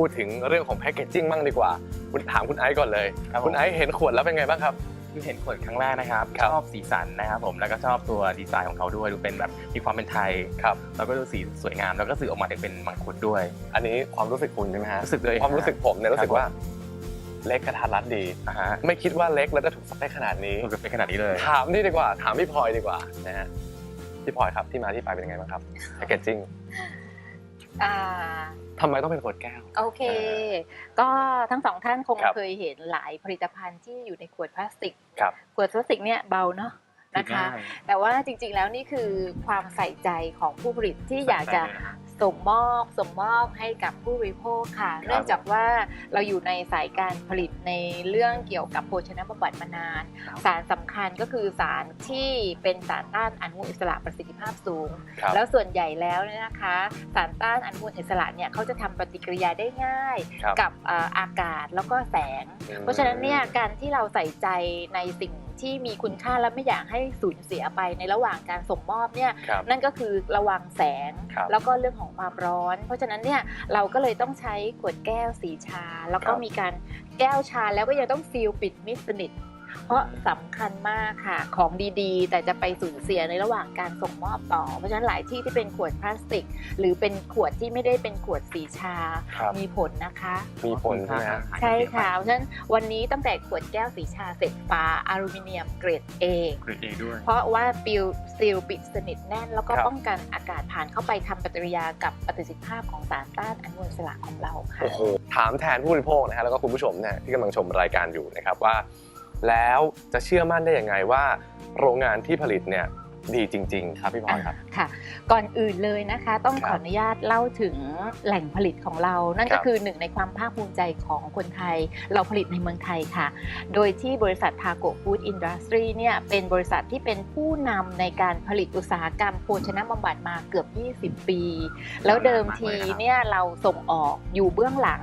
พูดถึงเรื่องของแพคเกจจิ้งบ้างดีกว่า คุณถามคุณไอซ์ก่อนเลย ครับผม คุณไอซ์เห็นขวดแล้วเป็นไงบ้างครับ คือเห็นขวดครั้งแรกนะครับ ครับ ชอบสีสันนะครับผมแล้วก็ชอบตัวดีไซน์ของเขาด้วยดูเป็นแบบมีความเป็นไทย ครับ แล้วก็ดูสีสวยงาม แล้วก็สื่อออกมาถึงเป็นมังคุดด้วย อันนี้ความรู้สึกคุณใช่ไหมฮะรู้สึกเลยความรู้สึกผมเนี่ยรู้สึกครับว่า เล็กกระทัดรัดดีอ่าฮะไม่คิดว่าเล็กแล้วจะถูกสเปคขนาดนี้ รู้สึกเป็นขนาดนี้เลย ถามนี่ดีกว่าถามพี่พลอยดีกว่านะฮะพี่พลอยครับที่มาที่ไปเป็นยังไงบ้างครับแพคเกจจิ้ง อ่าทำไมต้องเป็นขวดแก้ว โอเค ก็ทั้งสองท่านคงครับเคยเห็นหลายผลิตภัณฑ์ที่อยู่ในขวดพลาสติก ครับ ขวดพลาสติกเนี่ยเบาเนาะนะคะ แต่ว่าจริงๆแล้วนี่คือความใส่ใจของผู้ผลิตที่อยากจะ ส่งมอบส่งมอบให้กับผู้บริโภคค่ะ เนื่องจากว่าเราอยู่ในสายการผลิตในเรื่องเกี่ยวกับโภชนะบำบัดมานานครับสารสำคัญก็คือสารที่เป็นสารต้านอนุมูลอิสระประสิทธิภาพสูงครับแล้วส่วนใหญ่แล้วเนี่ยนะคะ สารต้านอนุมูลอิสระเนี่ยเขาจะทำปฏิกิริยาได้ง่ายครับกับเอ่ออากาศแล้วก็แสง เพราะฉะนั้นเนี่ยการที่เราใส่ใจในสิ่ง ที่มีคุณค่าและไม่อยากให้สูญเสียไปในระหว่างการส่งมอบเนี่ยครับนั่นก็คือระวังแสง ครับแล้วก็เรื่องของความร้อน เพราะฉะนั้นเนี่ยเราก็เลยต้องใช้ขวดแก้วสีชา แล้วก็ครับ มีการแก้วชาแล้วก็ยังต้องซีลปิดมิดสนิท เพราะสำคัญมากค่ะ ของดีๆ แต่จะไปสูญเสียในระหว่างการส่งมอบต่อ เพราะฉะนั้นหลายที่ที่เป็นขวดพลาสติก หรือเป็นขวดที่ไม่ได้เป็นขวดสีชาครับมีผลนะคะ มีผลใช่ไหมฮะใช่ค่ะ เพราะฉะนั้นวันนี้ตั้งแต่ขวดแก้วสีชาเสร็จฟ้าอลูมิเนียมเกรด A กรีดเองด้วย เพราะว่าปิวซีลปิดสนิทแน่น แล้วก็ครับป้องกันอากาศผ่านเข้าไปทำปฏิกิริยากับประสิทธิภาพของสารต้านอนุมูลอิสระของเราค่ะโอ้โหถามแทนผู้บริโภคนะฮะแล้วก็คุณผู้ชมเนี่ยที่กำลังชมรายการอยู่นะครับว่า แล้วจะเชื่อมั่นได้ยังไงว่า โรงงานที่ผลิตเนี่ย ดีจริง ๆ ครับพี่พรครับ ค่ะ ก่อนอื่นเลยนะคะ ต้องครับขออนุญาตเล่าถึงแหล่งผลิตของเรา นั่นครัก็บคือหนึ่งในความภาคภูมิใจของคนไทย เราผลิตในเมืองไทยค่ะ โดยที่บริษัททาโกฟู้ดอินดัสทรีเนี่ยเป็นบริษัทที่เป็นผู้นำในการผลิตอุตสาหกรรมโภชนะบำบัดมาเกือบ 20 ปี แล้วเดิมทีเนี่ยเราส่งออกอยู่เบื้องหลัง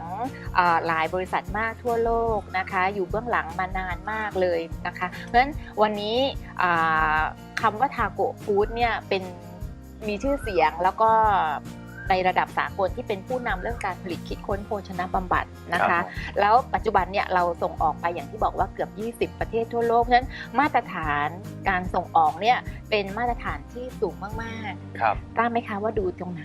อ่าหลายบริษัทมากทั่วโลกนะคะ อยู่เบื้องหลังมานานมากเลยนะคะ เพราะฉะนั้นวันนี้อ่า คำว่าทาโกฟู้ดเนี่ยเป็นมีชื่อเสียงแล้วก็ในระดับสากลที่เป็นผู้นำเรื่องการผลิตคิดค้นโภชนะบำบัดนะครัคะบแล้วปัจจุบันเนี่ยเราส่งออกไปอย่างที่บอกว่าเกือบ 20 ประเทศทั่วโลกเพราะฉะนั้นมาตรฐานการส่งออกเนี่ยเป็นมาตรฐานที่สูงมากครับๆทราบไหมคะว่าดูตรงไหน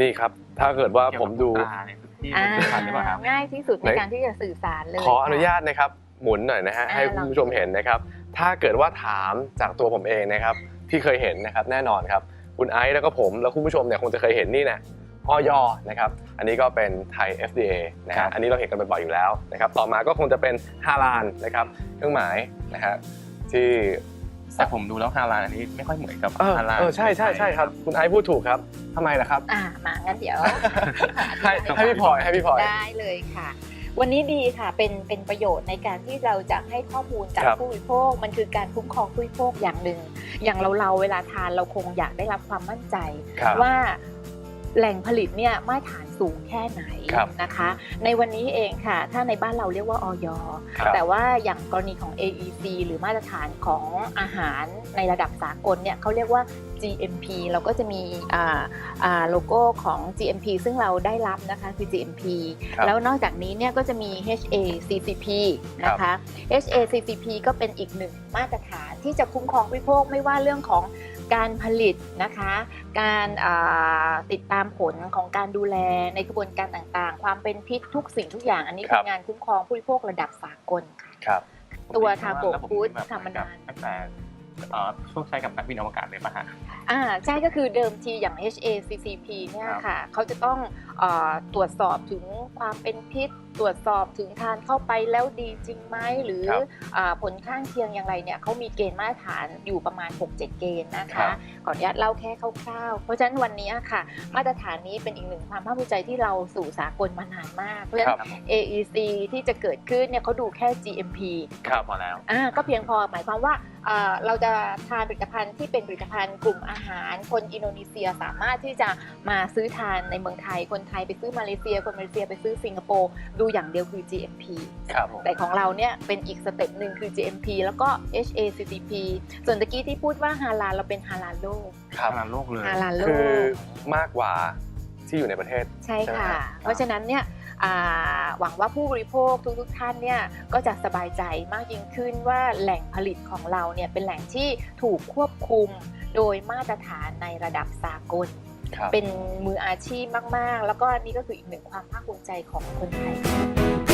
นี่ครับ ถ้าเกิดว่าผมดูเกี่ยวกับตาเนี่ยที่มันสำคัญหรือเปล่าครับง่ายที่สุดในไหนการที่จะสื่อสารเลย ขออนุญาค่ะตนะครับหมุนหน่อยนะฮะอ่าให้คุณผู้ชมเห็นนะครับ ถ้าเกิดว่าถามจากตัวผมเองนะครับที่เคยเห็นนะครับแน่นอนครับคุณไอซ์แล้วก็ผมแล้วคุณผู้ชมเนี่ยคงจะเคยเห็นนี่นะออยนะครับอันนี้ก็เป็นไทย FDA นะครัฮะบอันนี้เราเห็นกันบ่อยๆอยู่แล้วนะครับต่อมาก็คงจะเป็นฮาลานนะครับเครื่องหมายนะฮะที่แต่ผมดูแล้วฮาลาลอันนี้ไม่ค่อยเหมือนกับเออฮาลาลเออใช่ใช่ใช่ครับคุณไอซ์พูดถูกครับทำไมล่ะครับอ่ามางั้นเดี๋ยวให้ให้พี่พลอยให้พี่พลอยได้เลยค่ะ วันนี้ดีค่ะเป็นเป็นประโยชน์ในการที่เราจะให้ข้อมูลจากครับ ผู้บริโภค มันคือการคุ้มครองผู้บริโภคอย่างหนึ่ง อย่างเราเราๆเวลาทานเราคงอยากได้รับความมั่นใจ ครับ ว่า แหล่งผลิตเนี่ยมาตรฐานสูงแค่ไหนครับนะคะ ในวันนี้เองค่ะ ถ้าในบ้านเราเรียกว่าออยครับแต่ว่าอย่างกรณีของ AEC หรือมาตรฐานของอาหารในระดับสากลเนี่ยเขาเรียกว่า GMP เราก็จะมีอ่าอ่าโลโก้ของ GMP ซึ่งเราได้รับนะคะคือ GMP ครับแล้วนอกจากนี้เนี่ยก็จะมี HACCP นะคะ HACCP ก็เป็นอีกหนึ่งมาตรฐานที่จะคุ้มครองผู้บริโภคไม่ว่าเรื่องของ การผลิตนะคะ การอ่าติดตามผลของการดูแลในกระบวนการต่างๆ ความเป็นพิษทุกสิ่งทุกอย่าง อันนี้คคืรัอบงานคุ้มครองผู้บริโภคระดับสากลค่ะครับตัวทาโกะแล้วผมฟู้ดแบบทำมานานตั้งแต่เอ่อ ช่วงใช้กับนักบินอวกาศเลยป่ะฮะอ่าใช่ก็คือเดิมทีอย่าง HACCP เนี่ยครับค่ะเขาจะต้องเออตรวจสอบถึงความเป็นพิษ ตรวจสอบถึงทานเข้าไปแล้วดีจริงไหมหรือครับอาผลข้างเคียงอย่างไรเนี่ยเขามีเกณฑ์มาตรฐานอยู่ประมาณ 6-7 เกณฑ์นะครัคะบขออนุญาตเล่าแค่คร่าวๆ เพราะฉะนั้นวันนี้ค่ะ มาตรฐานนี้เป็นอีกหนึ่งความภาคภูมิใจที่เราสู่สากลมานานมากเพราะฉะครันั้บน AEC ที่จะเกิดขึ้นเนี่ยเขาดูแค่ GMP ครับพอแล้วอ่าก็เพียงพอหมายความว่าอ่า เราจะทานผลิตภัณฑ์ที่เป็นผลิตภัณฑ์กลุ่มอาหาร คนอินโดนีเซียสามารถที่จะมาซื้อทานในเมืองไทย คนไทยไปซื้อมาเลเซีย คนมาเลเซียไปซื้อสิงคโปร์ดูอย่างเดียวคือ GMP ครับผมแต่ของเราเนี่ยเป็นอีกสเต็ปหนึ่งคือ GMP แล้วก็ HACCP ส่วนตะกี้ที่พูดว่าฮาลาลเราเป็นฮาลาลโลกครับฮาลาลโลกเลยฮาลาลโลคือกมากกว่าที่อยู่ในประเทศใช่ใช่ไหมค่ะครับเพราะฉะนั้นเนี่ยอ่า หวังว่าผู้บริโภคทุกๆท่านเนี่ยก็จะสบายใจมากยิ่งขึ้นว่าแหล่งผลิตของเราเนี่ยเป็นแหล่งที่ถูกควบคุมโดยมาตรฐานในระดับสากลครับเป็นมืออาชีพมาก ๆ แล้วก็นี่ก็คืออีกหนึ่งความภาคภูมิใจของคนไทย